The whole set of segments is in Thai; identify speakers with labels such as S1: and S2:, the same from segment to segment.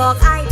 S1: บอกไอ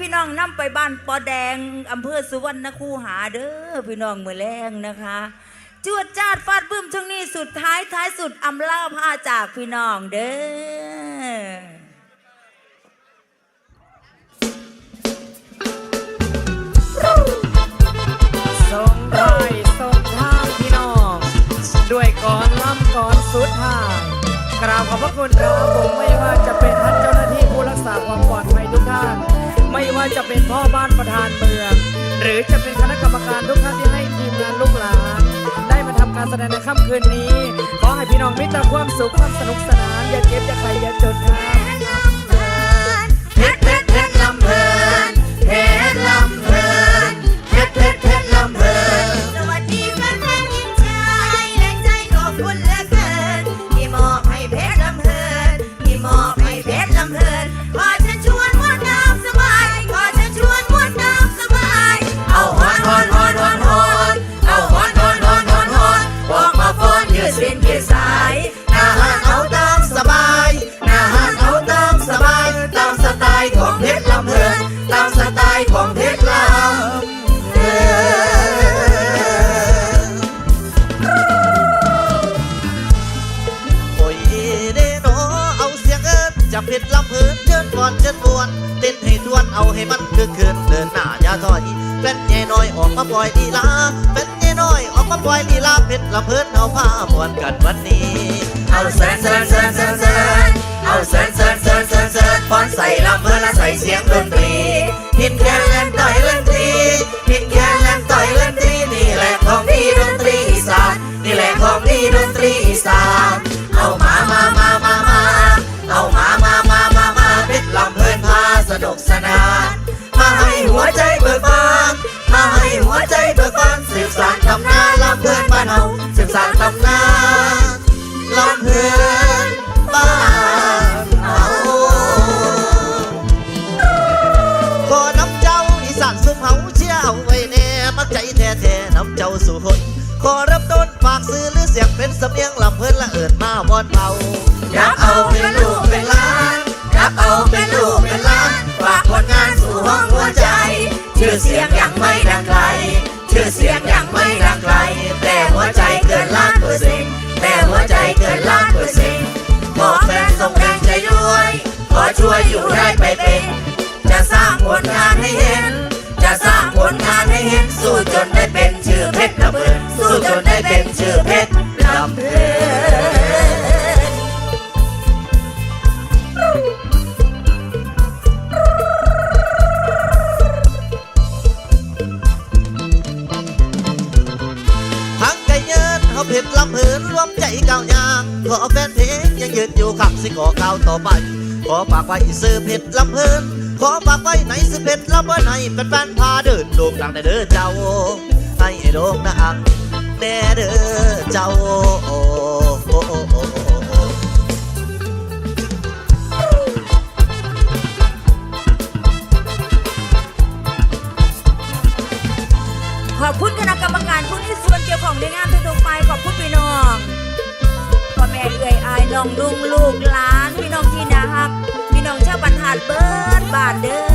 S1: พี่น้องนํ
S2: ไปบ้านปอแดงอำเภอสุวรรณคูหาเด้อพี่น้องมือแรงนะคะจวดจาดฟาดบึ้มช่วงนี้สุดท้ายท้ายสุดอำลาผ้าจากพี่น้องเด้อ
S3: ส่งท้ายส่งทางพี่น้อง ด้วยก่อนล้ำก่อนสุดท้าย กราบขอบพระคุณครับผมไม่ว่าจะเป็นท่านเจ้าหน้าที่ผู้รักษาความปลอดภัย ว่าจะเป็นพ่อบ้านประธานเมือง หรือจะเป็นคณะกรรมการทุกท่านที่ให้ทีมงานลูกหลาน ได้มาทำการแสดงในค่ำคืนนี้ ขอให้พี่น้องมิตรความสุขความสนุกสนานอย่าเจ็บอย่าใครอย่าจนครับ
S1: คือ
S4: คืนเดินหน้าอย่าถอยเป็นแย่น้อยออกมาปล่อยลีลาเป็นแย่น้อยออกมาปล่อยลีลาเพชรลำเพลินเอาผ้ามวนกันวันนี้
S1: เอาเซินเซินเซินเซินเซินเอาเซินเซินเซินเซินเซินฟ้อนใส่ลำเพื่อและใส่เสียงดนตรีพินแคนเล่นต่อยเล่นตรีพินแคนเล่นต่อยเล่นตรีนี่แหละของพี่ดนตรีอีสานนี่แหละของพี่ดนตรีอีสาน สู่
S4: คนขอริ่มต้นฝากซื้อหรือเสียงเป็นสำเนียงลำเพลินละเอิญมาวอนเบา
S1: อยากเอาเป็นลูกเป็นล้านอยากเอาเป็นลูกเป็นล้านฝากผลงานสู่ห้องหัวใจชื่อเสียงยังไม่ดังไกลชื่อเสียงยังไม่ดังไกลแต่หัวใจเกินล้านเปอร์เซ็นต์แต่หัวใจเกินล้านเปอร์เซ็นต์ขอแฟนส่งแรงใจด้วยขอช่วยอยู่ได้ไปเป็น จนได้เป็นชื่อเพชรลำเพลินเพชรลำเพลิน
S4: รวมใจก้าวยางขอแฟนเพลงยังยืนอยู่ขับสิขอข่าวต่อไป ขอฝากไว้ซื้อเพชรลำเพลินขอฝากไว้ในซื้อเพชรลำเพลินให้แฟนๆพาเดินโด่งดังในเด้อเจ้าให้โด่งดัง แเด้อเจ้า
S2: ขอบคุณคณะกรรมการผู้ที่ส่วนเกี่ยวของในงานทุกๆไปขอบคุณพี่น้องพ่อแม่เอ่อยอายน้องลุงลูกหลาน พี่น้องที่นะครับพี่น้องชาวบรรหารเบิร์ดบานเด้อ